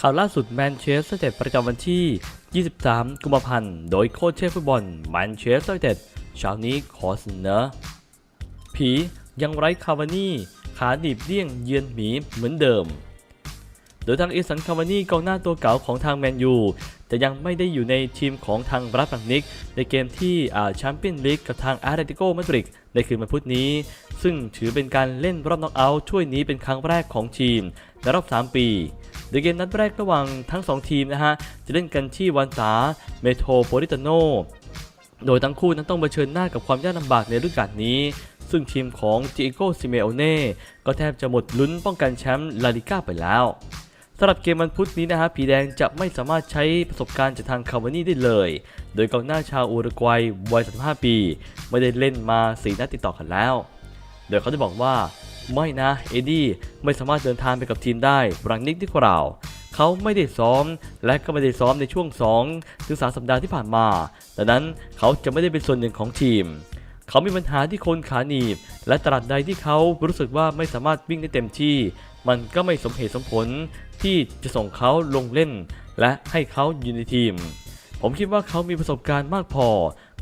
ข่าวล่าสุดแมนเชสเตอร์ยูไนเต็ดประจำวันที่ 23 กุมภาพันธ์ โดยโค้ชเชฟฟุตบอลแมนเชสเตอร์เต็ดเช้านี้ขอเสนอ ผียังไร้คาวานี่ขาหนีบเลี่ยงเยือนหมีเหมือนเดิม โดยทางเอสันคาวานี่กองหน้าตัวเก่าของทางแมนยูจะยังไม่ได้อยู่ในทีมของทางบรัสบังนิก ในเกมที่อาแชมเปี้ยนลีกกับทางอาร์เตติโกมาดริดในคืนวันพุธนี้ ซึ่งถือเป็นการเล่นรอบน็อกเอาท์ช่วยนี้เป็นครั้งแรกของทีม ในรอบ 3 ปีโดยเกมนัดแรกระหว่างทั้ง 2 ทีมนะฮะ จะเล่นกันที่วันสาเมโทรโพลิตาโน โดยทั้งคู่นั้นต้องเผชิญหน้ากับความยากลำบากในฤดูกาลนี้ ซึ่งทีมของจิโกซิเมโอเน่ก็แทบจะหมดลุ้นป้องกันแชมป์ลาลิก้าไปแล้วสำหรับเกมวันพุธนี้นะฮะผีแดงจะไม่สามารถใช้ประสบการณ์จากทางคาวานี่ได้เลย โดยกองหน้าชาวอุรุกวัยวัย 35 ปี ไม่ได้เล่นมา 4 นัดติดต่อกันแล้ว โดยเขาได้บอกว่า ไม่นะ เอ็ดดี้ไม่สามารถเดินทางไปกับทีมได้รังนิกที่กล่าวเขาไม่ได้ซ้อม และก็ไม่ได้ซ้อมในช่วง2ถึง3สัปดาห์ที่ผ่านมาดังนั้นเขาจะไม่ได้เป็นส่วนหนึ่งของทีม เขามีปัญหาที่โคนขาหนีบ และตราดใดที่เขารู้สึกว่าไม่สามารถวิ่งได้เต็มที่ มันก็ไม่สมเหตุสมผลที่จะส่งเขาลงเล่น และให้เขาอยู่ในทีม ผมคิดว่าเขามีประสบการณ์มากพอ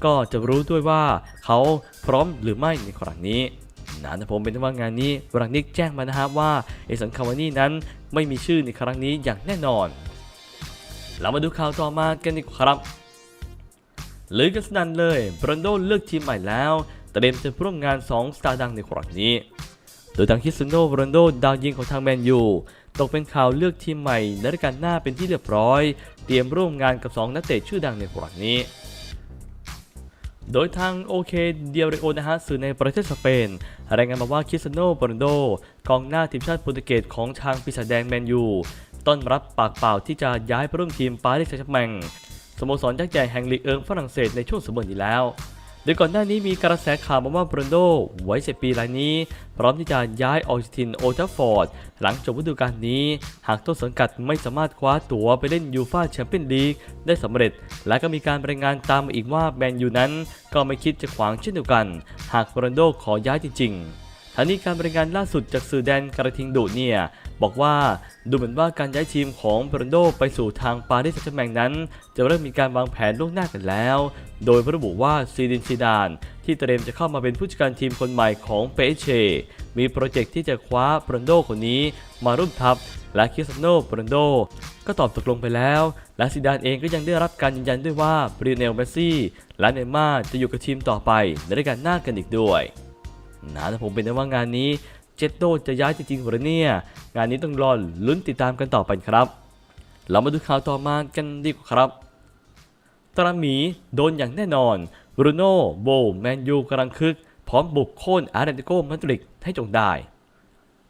ก็จะรู้ด้วยว่าเขาพร้อมหรือไม่ในครั้งนี้ นะแต่ผมเป็นว่างานนี้รังนิกแจ้งมานะครับว่าเอสันคาวานี่นั้นไม่มีชื่อในครั้งนี้อย่างแน่นอน เรามาดูข่าวต่อมากันดีกว่าครับหรือกันสนั่นเลยบรันโดเลือกทีมใหม่แล้วเตรียมจะร่วมงาน 2 สตาร์ดังในครั้งนี้ โดยทางคิสเตียโนโรนัลโดดาวยิงของทางแมนยูตกเป็นข่าวเลือกทีมใหม่ในฤดูกาลหน้าเป็นที่เรียบร้อย เตรียมร่วมงานกับ 2 นักเตะชื่อดังในครั้งนี้ โดยทางโอเคเดียริโอนะฮะสื่อในประเทศสเปน รายงานมาว่าคิสโนโรนโดกองหน้าทีมชาติโปรตุเกสของทางปีศาจแดงแมนยูต้อนรับปากเปล่าที่จะย้ายไปร่วมทีมปารีสแซงต์แชร์แมงสโมสรยักษ์ใหญ่แห่งลีกเอิงฝรั่งเศสในช่วงสมบูรณ์นี้แล้ว โดยก่อนหน้านี้มีกระแสข่าวมาว่าบรันโดไว้7ปีรายนี้ พร้อมที่จะย้ายออกจากทีมโอทัฟฟอร์ด หลังจบฤดูกาลนี้ หากต้นสังกัดไม่สามารถคว้าตั๋วไปเล่นยูฟ่าแชมเปี้ยนลีกได้สำเร็จ และก็มีการรายงานตามมาอีกว่าแมนยูนั้น ก็ไม่คิดจะขวางเช่นเดียวกัน หากบรันโดขอย้ายจริงๆ ทั้งนี้การบรายงานล่าสุดจากสื่อแดนกระทิงดุเนี่ยบอกว่าดูเหมือนว่าการย้ายทีมของบรนโดไปสู่ทางปารีสแซงต์แชร์แมงนั้น จะเริ่มมีการวางแผนล่วงหน้ากันแล้ว โดยระบุว่าซีดินซีดาน ที่เตรียมจะเข้ามาเป็นผู้จัดการทีมคนใหม่ของเปเชมีโปรเจกต์ที่จะคว้าบรนโดคนนี้มาร่วมทัพและคริสโนบรนโดก็ตอบตกลงไปแล้ว และซีดานเองก็ยังได้รับการยืนยันด้วยว่าบริเนลเมซี่และเนย์ม่าร์จะอยู่กับทีมต่อไปในรายการหน้ากันอีกด้วย นะแต่ผมเป็นได้ว่างานนี้เจตโดจะย้ายจริงๆหรือเนี่ย งานนี้ต้องรอลุ้นติดตามกันต่อไปครับ เรามาดูข่าวต่อมากันดีกว่าครับ ตราหมีโดนอย่างแน่นอนบรูโน่โบแมนยูกำลังคึก พร้อมบุกโค่นอาร์เตติโกมาดริดให้จงได้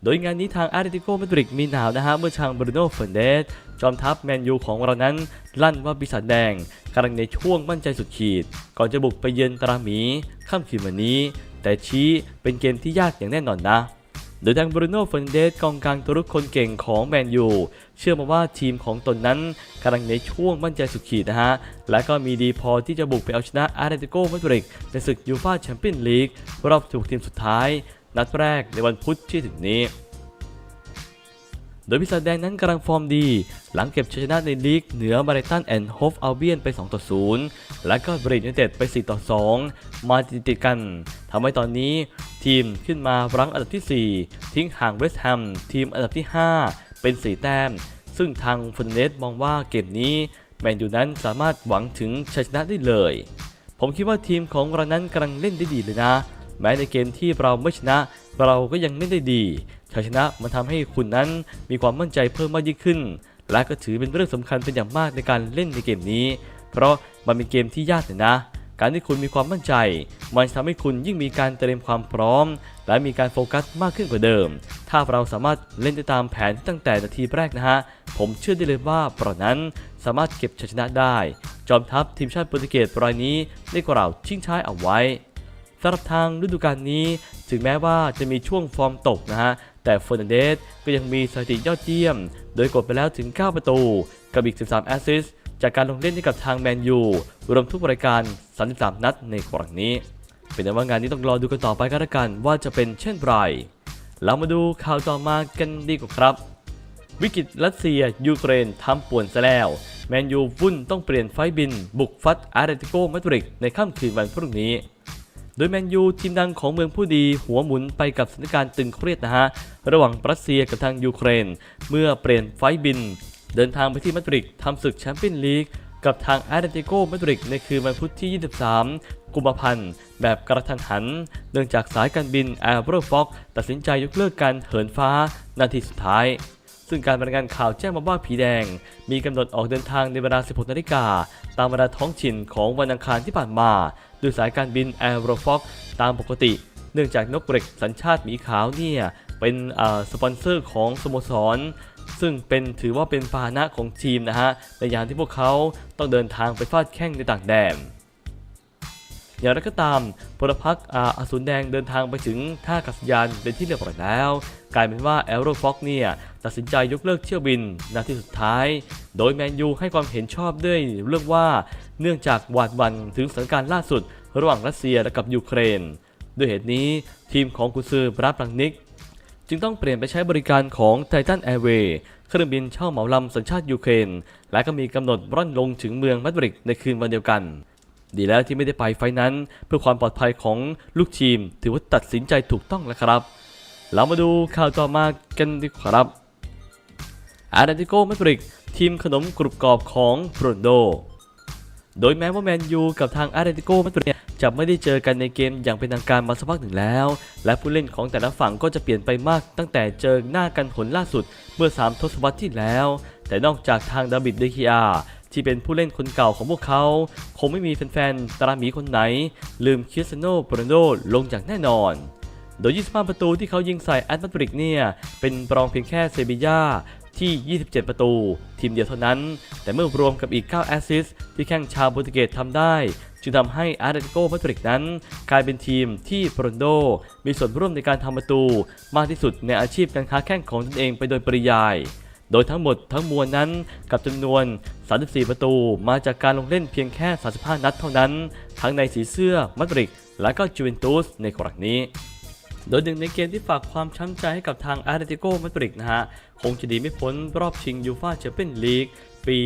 โดยงานนี้ทางอาร์เตติโกมาดริดมีหนาวนะฮะเมื่อทางบรูโน่เฟร์นเดสจอมทัพแมนยูของเรานั้น ลั่นว่าปีศาจแดงกำลังในช่วงมั่นใจสุดขีด ก่อนจะบุกไปเยือนตราหมีค่ำคืนวันนี้ แต่ชี้เป็นเกมที่ยากอย่างแน่นอนนะโดยทางบรูโน่เฟร์นเดสกองกลางตัวรุกคนเก่งของแมนยูเชื่อมาว่าทีมของตนนั้นกำลังในช่วงมั่นใจสุดขีดนะฮะ และก็มีดีพอที่จะบุกไปเอาชนะอาร์เตติโกมาดริดในศึกยูฟาแชมเปี้ยนลีกรอบถูกทีมสุดท้าย นัดแรกในวันพุธที่ถึงนี้ โดยพิศาแดงนั้นกำลังฟอร์มดี หลังเก็บชัยชนะในลีกเหนือบริตันแอนด์โฮฟอัลเบียนไป 2 ต่อ 0 และก็บริดยูไนเต็ดไป 4 ต่อ 2 มาติดๆกัน ทำให้ตอนนี้ทีมขึ้นมารั้งอันดับที่ 4 ทิ้งห่างเวสต์แฮมทีมอันดับที่ 5 เป็น 4 แต้ม ซึ่งทางฟ r นเนสมองว่าเกมนี้แมนยูนั้นสามารถหวังถึงชัยชนะได้เลย ผมคิดว่าทีมของเรานั้นกำลังเล่นได้ดีเลยนะ แม้ในเกมที่เราไม่ชนะ เราก็ยังเล่นได้ดีชัยชนะมันทำให้คุณนั้นมีความมั่นใจเพิ่มมากยิ่งขึ้น และก็ถือเป็นเรื่องสำคัญเป็นอย่างมากในการเล่นในเกมนี้ เพราะมันเป็นเกมที่ยากเลยนะ การที่คุณมีความมั่นใจ มันจะทำให้คุณยิ่งมีการเตรียมความพร้อม และมีการโฟกัสมากขึ้นกว่าเดิม ถ้าเราสามารถเล่นได้ตามแผนตั้งแต่นาทีแรกนะฮะ ผมเชื่อได้เลยว่าเปราะนั้นสามารถเก็บชัยชนะได้ จอมทัพทีมชาติโปรตุเกสรายนี้ได้กล่าวชิงช้ายเอาไว้สำหรับทางฤดูกาลนี้ ถึงแม้ว่าจะมีช่วงฟอร์มตกนะฮะ แต่เฟอร์นันเดสก็ยังมีสถิติยอดเยี่ยม โดยกดไปแล้วถึง 9 ประตู กับอีก 13 แอสซิสต์ จากการลงเล่นให้กับทางแมนยูรวมทุกรายการ 33 นัดในครั้งนี้ เป็นว่างานนี้ต้องรอดูกันต่อไปก็แล้วกันว่าจะเป็นเช่นไรเรามาดูข่าวต่อมากันดีกว่าครับ วิกฤตรัสเซีย ยูเครนทำป่วนซะแล้วแมนยูวุ่นต้องเปลี่ยนไฟบิน บุกฟัดอาร์เตติโกมาดริดในค่ำคืนวันพรุ่งนี้ โดยแมนยูทีมดังของเมืองผู้ดีหัวหมุนไปกับสถานการณ์ตึงเครียดนะฮะ ระหว่างรัสเซียกับทางยูเครน เมื่อเปลี่ยนไฟบิน เดินทางไปที่มาดริดทำศึกแชมเปี้ยนลีกกับทางแอาร์เตติโกมาดริดในคืนวันพุธที่ 23 กุมภาพันธ์ แบบกระทันหัน เนื่องจากสายการบินแอร์เบอร์ฟ็อกตัดสินใจยกเลิกการเหินฟ้านาทีสุดท้าย ซึ่งการบรรยายงานข่าวแจ้งมาว่าผีแดง มีกำหนดออกเดินทางในเวลา 16 นาฬิกา ตามเวลาท้องถิ่นของวันอังคารที่ผ่านมาโดยสายการบินแอร์โรฟ็อกตามปกติ เนื่องจากนกเกร็กสัญชาติหมีขาวเนี่ยเป็นสปอนเซอร์ของสโมสร ซึ่งเป็นถือว่าเป็นพาหนะของทีมนะฮะในยามที่พวกเขาต้องเดินทางไปฟาดแข้งในต่างแดนอย่างไรก็ตามพลพรรคอาสูรแดงเดินทางไปถึงท่าอากาศยานเป็นที่เรียบร้อยแล้ว กลายเป็นว่าแอโรฟ็อกเนี่ยตัดสินใจยกเลิกเที่ยวบินนาทีสุดท้าย โดยแมนยูให้ความเห็นชอบด้วยเรื่องว่าเนื่องจากหวาดวันถึงสถานการณ์ล่าสุด ระหว่างรัสเซียและกับยูเครน ด้วยเหตุนี้ทีมของกุซือบราบลังนิก จึงต้องเปลี่ยนไปใช้บริการของ Titan Airway เครื่องบินเช่าเหมาลำสัญชาติยูเครน และก็มีกำหนดร่อนลงถึงเมืองมาดริดในคืนวันเดียวกัน ดีแล้วที่ไม่ได้ไปไฟนั้น เพื่อความปลอดภัยของลูกทีม ถือว่าตัดสินใจถูกต้องแล้วครับ เรามาดูข่าวต่อมากันดีกว่าครับอาร์ติโกมาดริดทีมขนมกรุบกรอบของโรนโด โดยแม้ว่าแมนยูกับทางอาร์เตติโกมาดริด จะไม่ได้เจอกันในเกมอย่างเป็นทางการมาสักพักหนึ่งแล้ว และผู้เล่นของแต่ละฝั่งก็จะเปลี่ยนไปมากตั้งแต่เจอหน้ากันผลล่าสุดเมื่อ 3 ทศวรรษที่แล้ว แต่นอกจากทางดาบิดเดคิอาที่เป็นผู้เล่นคนเก่าของพวกเขา คงไม่มีแฟนๆ ตราหมีคนไหน ลืมคริสเตโนโรนัลโดลงจากแน่นอน โดย 25 ประตูที่เขายิงใส่แอตมาดริดเนี่ย เป็นรองเพียงแค่เซบียาที่ 27 ประตู ทีมเดียวเท่านั้น แต่เมื่อรวมกับอีก 9 แอสซิสที่แข้งชาวโปรตุเกสทำได้ จึงทำให้อาร์เตติโกมาดริดนั้น กลายเป็นทีมที่โรนโด มีส่วนร่วมในการทำประตู มากที่สุดในอาชีพการค้าแข้งของตนเองไปโดยปริยาย โดยทั้งหมดทั้งมวลนั้นกับจำนวน 34 ประตูมาจากการลงเล่นเพียงแค่ 35 นัดเท่านั้น ทั้งในสีเสื้อมาดริดและก็จูเวนตุสในครั้งนี้โดยหนึ่งในเกมที่ฝากความช้ำใจให้กับทางอาร์เตติโกมาดริดนะฮะ คงจะดีไม่พ้นรอบชิงยูฟาแชมเปี้ยนลีกปี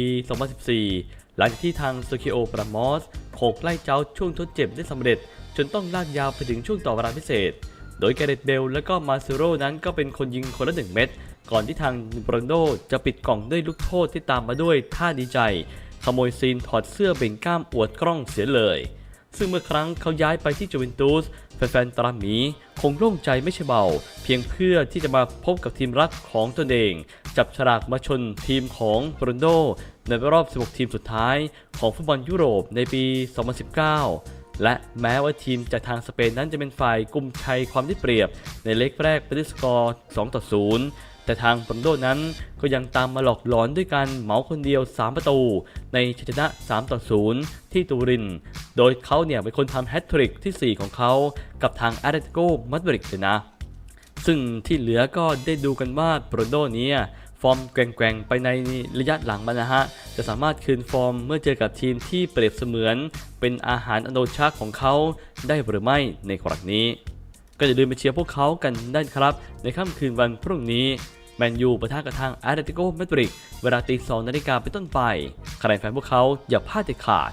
2014 หลังจากที่ทางโซคิโอปรามอสโขกไล่เจ้าช่วงทดเจ็บได้สำเร็จ จนต้องลากยาวไปถึงช่วงต่อเวลาพิเศษ โดยแกเรตเบลและก็มาซิโร่นั้นก็เป็นคนยิงคนละหนึ่งเม็ดก่อนที่ทางโรนโดจะปิดกล่องด้วยลูกโทษที่ตามมาด้วยท่าดีใจ ขโมยซีนถอดเสื้อเบ่งกล้ามอวดกล้องเสียเลย ซึ่งเมื่อครั้งเขาย้ายไปที่จูเวนตุสแฟนๆตราหมีคงโล่งใจไม่ใช่เบา เพียงเพื่อที่จะมาพบกับทีมรักของตนเอง จับฉลากมาชนทีมของโรนโด ในรอบ 16 ทีมสุดท้ายของฟุตบอลยุโรปในปี 2019 และแม้ว่าทีมจากทางสเปนนั้นจะเป็นฝ่ายกุมชัยความได้เปรียบ ในเล็กแรกไปด้วยสกอร์ 2 ต่อ 0แต่ทางโรนโดนั้นก็ยังตามมาหลอกหลอนด้วยการเหมาคนเดียว 3 ประตู ในชัยชนะ 3 ต่อ 0 ที่ตูริน โดยเขาเนี่ยเป็นคนทำแฮตทริกที่ 4 ของเขา กับทางอาร์เตติโกมาดริดเลยนะ ซึ่งที่เหลือก็ได้ดูกันว่าโรนโดเนี้ ฟอร์มแกว่งๆไปในระยะหลังมันนะฮะจะสามารถคืนฟอร์มเมื่อเจอกับทีมที่เปรียบเสมือน เป็นอาหารอโนชาของเขาได้หรือไม่ในครั้งนี้ ก็อย่าลืมไปเชียร์พวกเขากันได้ครับ ในค่ำคืนวันพรุ่งนี้แมนยูประทะกับทางอาร์เตติโกมาดริดเวลาตีสองนาฬิกาเป็นต้นไปใครแฟนพวกเขาอย่าพลาดเด็ดขาด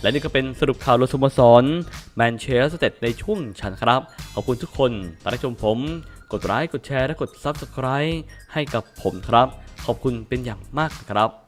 และนี่ก็เป็นสรุปข่าวรถสโมสรแมนเชสเตอร์ในช่วงฉันครับ ขอบคุณทุกคนที่รับชมผม ดไลค์กดแชร์และกด Subscribe ให้กับผมครับ ขอบคุณเป็นอย่างมากครับ